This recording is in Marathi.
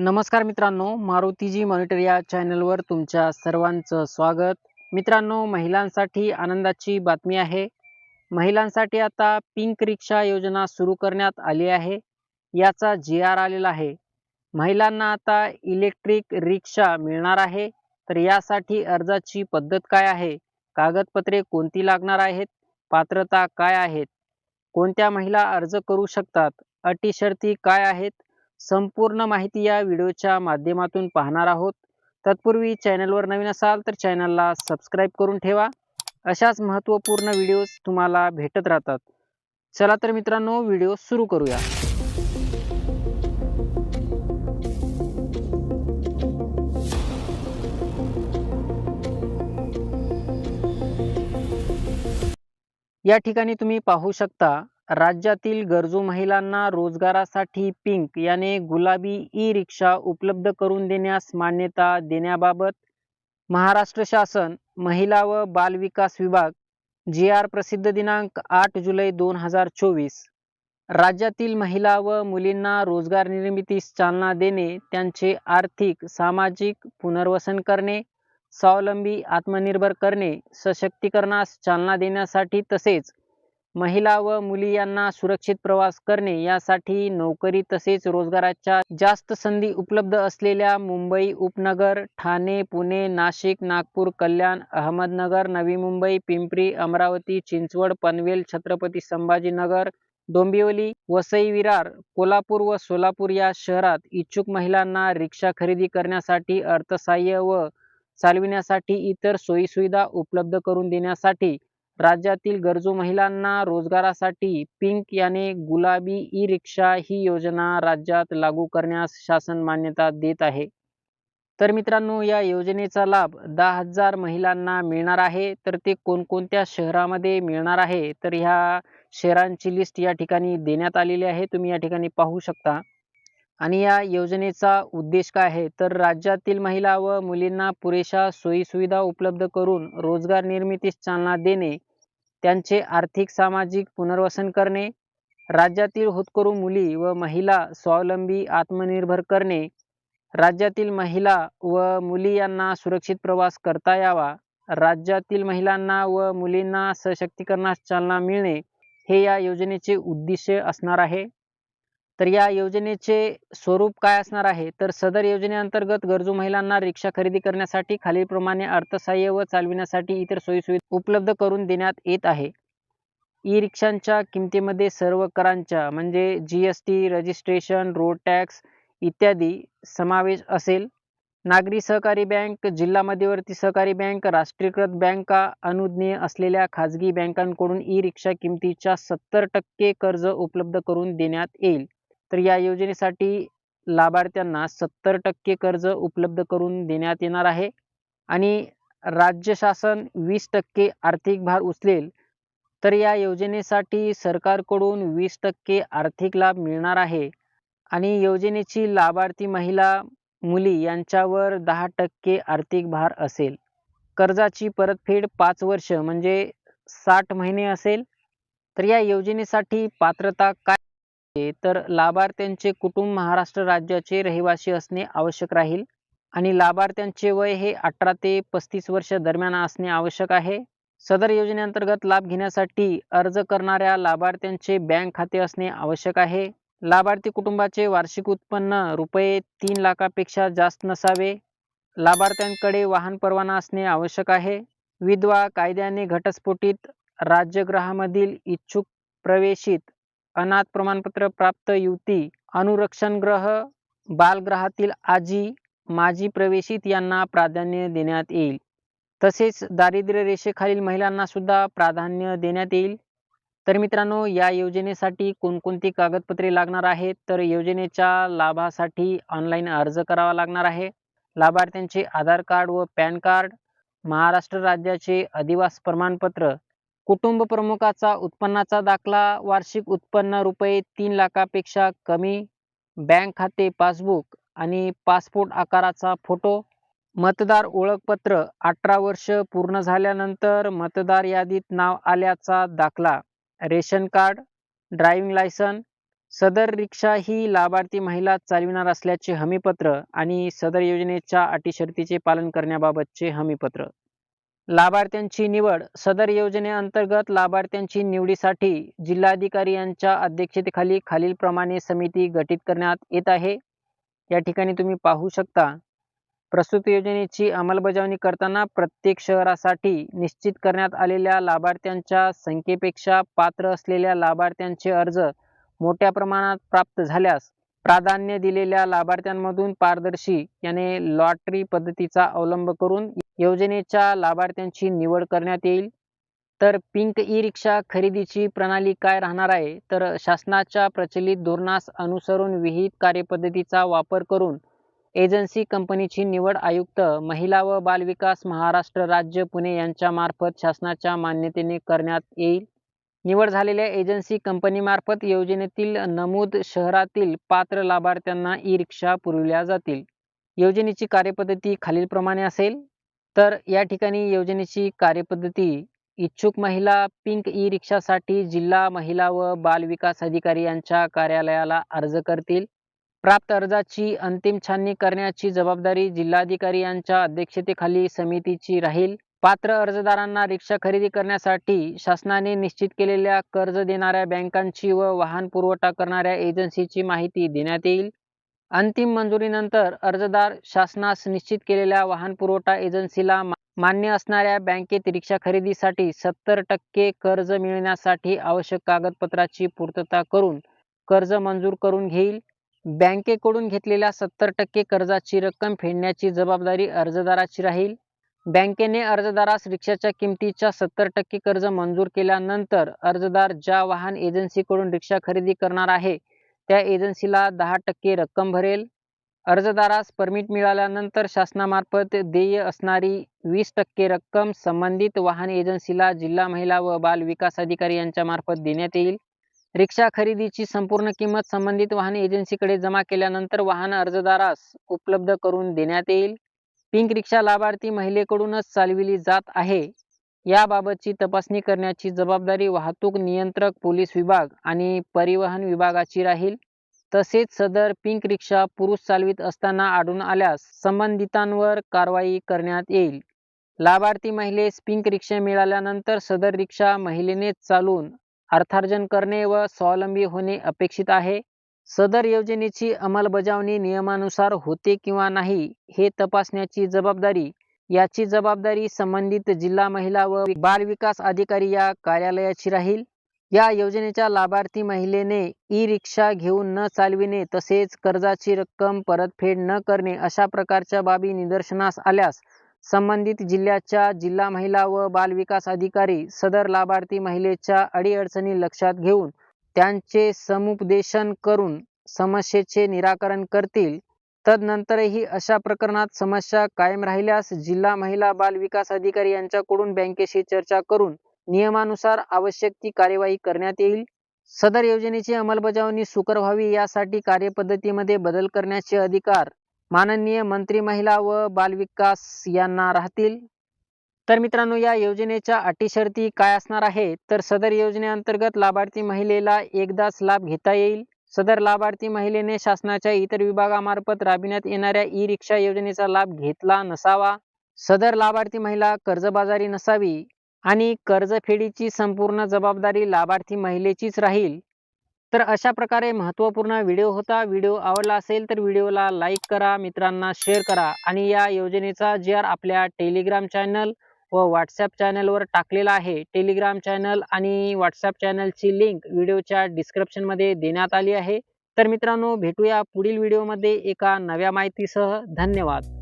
नमस्कार मित्रांनो मारुतीजी मॉनिटर या चॅनलवर तुमच्या सर्वांचं स्वागत. मित्रांनो महिलांसाठी आनंदाची बातमी आहे. महिलांसाठी आता पिंक रिक्षा योजना सुरू करण्यात आली आहे. याचा जी आर आलेला आहे. महिलांना आता इलेक्ट्रिक रिक्षा मिळणार आहे. तर यासाठी अर्जाची पद्धत काय आहे? कागदपत्रे कोणती लागणार आहेत? पात्रता काय आहेत? कोणत्या महिला अर्ज करू शकतात? अटी शर्ती काय आहेत? संपूर्ण माहिती या व्हिडिओच्या माध्यमातून पाहणार आहोत. तत्पूर्वी चॅनलवर नवीन असाल तर चॅनलला सबस्क्राईब करून ठेवा. अशाच महत्त्वपूर्ण व्हिडिओज तुम्हाला भेटत राहतात. चला तर मित्रांनो व्हिडिओ सुरू करूया. या ठिकाणी तुम्ही पाहू शकता राज्यातील गरजू महिलांना रोजगारासाठी पिंक याने गुलाबी ई रिक्षा उपलब्ध करून देण्यास मान्यता देण्याबाबत महाराष्ट्र शासन महिला व बाल विकास विभाग जी आर प्रसिद्ध दिनांक आठ जुलै दोन हजार चोवीस. राज्यातील महिला व मुलींना रोजगार निर्मितीस चालना देणे त्यांचे आर्थिक सामाजिक पुनर्वसन करणे स्वावलंबी आत्मनिर्भर करणे सशक्तीकरणास चालना देण्यासाठी तसेच महिला व मुली यांना सुरक्षित प्रवास करणे यासाठी नोकरी तसेच रोजगाराच्या जास्त संधी उपलब्ध असलेल्या मुंबई उपनगर ठाणे पुणे नाशिक नागपूर कल्याण अहमदनगर नवी मुंबई पिंपरी अमरावती चिंचवड पनवेल छत्रपती संभाजीनगर डोंबिवली वसई विरार कोल्हापूर व सोलापूर या शहरात इच्छुक महिलांना रिक्षा खरेदी करण्यासाठी अर्थसहाय्य व चालविण्यासाठी इतर सोयीसुविधा उपलब्ध करून देण्यासाठी राज्यातील गरजू महिलांना रोजगारासाठी पिंक याने गुलाबी ई रिक्षा ही योजना राज्यात लागू करण्यास शासन मान्यता देत आहे. तर मित्रांनो या योजनेचा लाभ दहा हजार महिलांना मिळणार आहे. तर ते कोणकोणत्या शहरामध्ये मिळणार आहे? तर ह्या शहरांची लिस्ट या ठिकाणी देण्यात आलेली आहे. तुम्ही या ठिकाणी पाहू शकता. आणि या योजनेचा उद्देश काय आहे? तर राज्यातील महिला व मुलींना पुरेशा सोयीसुविधा उपलब्ध करून रोजगार निर्मितीस चालना देणे त्यांचे आर्थिक सामाजिक पुनर्वसन करणे राज्यातील होतकरू मुली व महिला स्वावलंबी आत्मनिर्भर करणे राज्यातील महिला व मुली यांना सुरक्षित प्रवास करता यावा राज्यातील महिलांना व मुलींना सशक्तीकरणास चालना मिळणे हे या योजनेचे उद्दिष्ट असणार आहे. तर या योजनेचे स्वरूप काय असणार आहे? तर सदर योजनेअंतर्गत गरजू महिलांना रिक्षा खरेदी करण्यासाठी खालीलप्रमाणे अर्थसहाय्य व चालविण्यासाठी इतर सोयीसुविधा उपलब्ध करून देण्यात येत आहे. ई रिक्षांच्या किमतीमध्ये सर्व करांच्या म्हणजे G S T registration road tax इत्यादी समावेश असेल. नागरी सहकारी बँक जिल्हा मध्यवर्ती सहकारी बँक राष्ट्रीयकृत बँका अनुज्ञेय असलेल्या खाजगी बँकांकडून ई रिक्षा किमतीच्या सत्तर टक्के कर्ज उपलब्ध करून देण्यात येईल. तर या योजनेसाठी लाभार्थ्यांना सत्तर टक्के कर्ज उपलब्ध करून देण्यात येणार आहे. आणि राज्य शासन वीस टक्के आर्थिक भार उचलेल तर या योजनेसाठी सरकारकडून वीस टक्के आर्थिक लाभ मिळणार आहे. आणि योजनेची लाभार्थी महिला मुली यांच्यावर दहा टक्के आर्थिक भार असेल. कर्जाची परतफेड पाच वर्ष म्हणजे साठ महिने असेल. तर या योजनेसाठी पात्रता काय तर लाभार्थ्यांचे कुटुंब महाराष्ट्र राज्याचे रहिवासी असणे आवश्यक राहील आणि लाभार्थ्यांचे वय हे अठरा ते पस्तीस वर्ष दरम्यान असणे आवश्यक आहे. सदर योजनेअंतर्गत लाभ घेण्यासाठी अर्ज करणाऱ्या लाभार्थ्यांचे बँक खाते असणे आवश्यक आहे. लाभार्थी कुटुंबाचे वार्षिक उत्पन्न रुपये तीन लाखापेक्षा जास्त नसावे. लाभार्थ्यांकडे वाहन परवाना असणे आवश्यक आहे. विधवा कायद्याने घटस्फोटित राज्यगृहामधील इच्छुक प्रवेशित अनाथ प्रमाणपत्र प्राप्त युवती अनुरक्षणग्रह बालगृहातील आजी माजी प्रवेशित यांना प्राधान्य देण्यात येईल. तसेच दारिद्र्य रेषेखालील महिलांना सुद्धा प्राधान्य देण्यात येईल. तर मित्रांनो या योजनेसाठी कोणकोणती कागदपत्रे लागणार आहेत? तर योजनेच्या लाभासाठी ऑनलाईन अर्ज करावा लागणार आहे. लाभार्थ्यांचे आधार कार्ड व पॅन कार्ड महाराष्ट्र राज्याचे अधिवास प्रमाणपत्र कुटुंब प्रमुखाचा उत्पन्नाचा दाखला वार्षिक उत्पन्न रुपये तीन लाखापेक्षा कमी बँक खाते पासबुक आणि पासपोर्ट आकाराचा फोटो मतदार ओळखपत्र अठरा वर्ष पूर्ण झाल्यानंतर मतदार यादीत नाव आल्याचा दाखला रेशन कार्ड ड्रायव्हिंग लायसन सदर रिक्षा ही लाभार्थी महिला चालविणार असल्याचे हमीपत्र आणि सदर योजनेच्या अटी शर्तीचे पालन करण्याबाबतचे हमीपत्र. लाभार्थ्यांची निवड. सदर योजनेअंतर्गत लाभार्थ्यांची निवडीसाठी जिल्हाधिकारी यांच्या अध्यक्षतेखाली खालीलप्रमाणे समिती गठीत करण्यात येत आहे. या ठिकाणी तुम्ही पाहू शकता प्रस्तुत योजनेची अंमलबजावणी करताना प्रत्येक शहरासाठी निश्चित करण्यात आलेल्या लाभार्थ्यांच्या संख्येपेक्षा पात्र असलेल्या लाभार्थ्यांचे अर्ज मोठ्या प्रमाणात प्राप्त झाल्यास प्राधान्य दिलेल्या लाभार्थ्यांमधून पारदर्शी याने लॉटरी पद्धतीचा अवलंब करून योजनेच्या लाभार्थ्यांची निवड करण्यात येईल. तर पिंक ई रिक्षा खरेदीची प्रणाली काय राहणार आहे? तर शासनाच्या प्रचलित धोरणास अनुसरून विहित कार्यपद्धतीचा वापर करून एजन्सी कंपनीची निवड आयुक्त महिला व बालविकास महाराष्ट्र राज्य पुणे यांच्या मार्फत शासनाच्या मान्यतेने करण्यात येईल. निवड झालेल्या एजन्सी कंपनीमार्फत योजनेतील नमूद शहरातील पात्र लाभार्थ्यांना ई रिक्षा पुरविल्या जातील. योजनेची कार्यपद्धती खालीलप्रमाणे असेल. तर या ठिकाणी योजनेची कार्यपद्धती इच्छुक महिला पिंक ई रिक्षासाठी जिल्हा महिला व बाल विकास अधिकारी यांच्या कार्यालयाला अर्ज करतील. प्राप्त अर्जाची अंतिम छाननी करण्याची जबाबदारी जिल्हाधिकारी यांच्या अध्यक्षतेखाली समितीची राहील. पात्र अर्जदारांना रिक्षा खरेदी करण्यासाठी शासनाने निश्चित केलेल्या कर्ज देणाऱ्या बँकांची व वाहन पुरवठा करणाऱ्या एजन्सीची माहिती देण्यात येईल. अंतिम मंजुरीनंतर अर्जदार शासनास निश्चित केलेल्या वाहन पुरवठा एजन्सीला मान्य असणाऱ्या बँकेत रिक्षा खरेदीसाठी सत्तर टक्के कर्ज मिळण्यासाठी आवश्यक कागदपत्राची पूर्तता करून कर्ज मंजूर करून घेईल. बँकेकडून घेतलेल्या सत्तर टक्के कर्जाची रक्कम फेडण्याची जबाबदारी अर्जदाराची राहील. बँकेने अर्जदारास रिक्षाच्या किमतीच्या सत्तर टक्के कर्ज मंजूर केल्यानंतर अर्जदार ज्या वाहन एजन्सीकडून रिक्षा खरेदी करणार आहे त्या एजन्सीला दहा टक्के रक्कम भरेल. अर्जदारास परमिट मिळाल्यानंतर शासनामार्फत देय असणारी वीस टक्के रक्कम संबंधित वाहन एजन्सीला जिल्हा महिला व बाल विकास अधिकारी यांच्या मार्फत देण्यात येईल. रिक्षा खरेदीची संपूर्ण किंमत संबंधित वाहन एजन्सीकडे जमा केल्यानंतर वाहन अर्जदारास उपलब्ध करून देण्यात येईल. पिंक रिक्षा लाभार्थी महिलेकडूनच चालविली जात आहे. याबाबतची तपासणी करण्याची जबाबदारी वाहतूक नियंत्रक पोलीस विभाग आणि परिवहन विभागाची राहील. तसेच सदर पिंक रिक्षा पुरुष चालवित असताना आढळून आल्यास संबंधितांवर कारवाई करण्यात येईल. लाभार्थी महिलेस पिंक रिक्षा मिळाल्यानंतर सदर रिक्षा महिलेनेच चालून अर्थार्जन करणे व स्वावलंबी होणे अपेक्षित आहे. सदर योजनेची अंमलबजावणी नियमानुसार होते किंवा नाही हे तपासण्याची जबाबदारी याची जबाबदारी संबंधित जिल्हा महिला व बाल विकास अधिकारी या कार्यालयाची राहील. या योजनेच्या लाभार्थी महिलेने ई रिक्षा घेऊन न चालविणे तसेच कर्जाची रक्कम परतफेड न करणे अशा प्रकारच्या बाबी निदर्शनास आल्यास संबंधित जिल्ह्याच्या जिल्हा महिला व बाल विकास अधिकारी सदर लाभार्थी महिलेच्या अडीअडचणी लक्षात घेऊन त्यांचे समुपदेशन करून समस्येचे निराकरण करतील. तदनंतरही अशा प्रकरणात समस्या कायम राहिल्यास जिल्हा महिला बाल विकास अधिकारी यांच्याकडून बँकेशी चर्चा करून नियमानुसार आवश्यक ती कार्यवाही करण्यात येईल. सदर योजनेची अंमलबजावणी सुकर व्हावी यासाठी कार्यपद्धतीमध्ये बदल करण्याचे अधिकार माननीय मंत्री महिला व बालविकास यांना राहतील. तर मित्रांनो या योजनेच्या अटी शर्ती काय असणार आहे तर सदर योजनेअंतर्गत लाभार्थी महिलेला एकदाच लाभ घेता येईल. सदर लाभार्थी महिलेने शासनाच्या इतर विभागामार्फत राबविण्यात येणाऱ्या ई रिक्षा योजनेचा लाभ घेतला नसावा. सदर लाभार्थी महिला कर्जबाजारी नसावी आणि कर्जफेडीची संपूर्ण जबाबदारी लाभार्थी महिलेचीच राहील. तर अशा प्रकारे महत्त्वपूर्ण व्हिडिओ होता. व्हिडिओ आवडला असेल तर व्हिडिओला लाईक करा मित्रांना शेअर करा आणि या योजनेचा जे आर आपल्या टेलिग्राम चॅनल व व्हॉट्सॲप चॅनलवर टाकलेला आहे. टेलिग्राम चॅनल आणि व्हॉट्सॲप चॅनलची लिंक व्हिडिओच्या डिस्क्रिप्शनमध्ये देण्यात आली आहे. तर मित्रांनो भेटूया पुढील व्हिडिओमध्ये एका नव्या माहितीसह. धन्यवाद.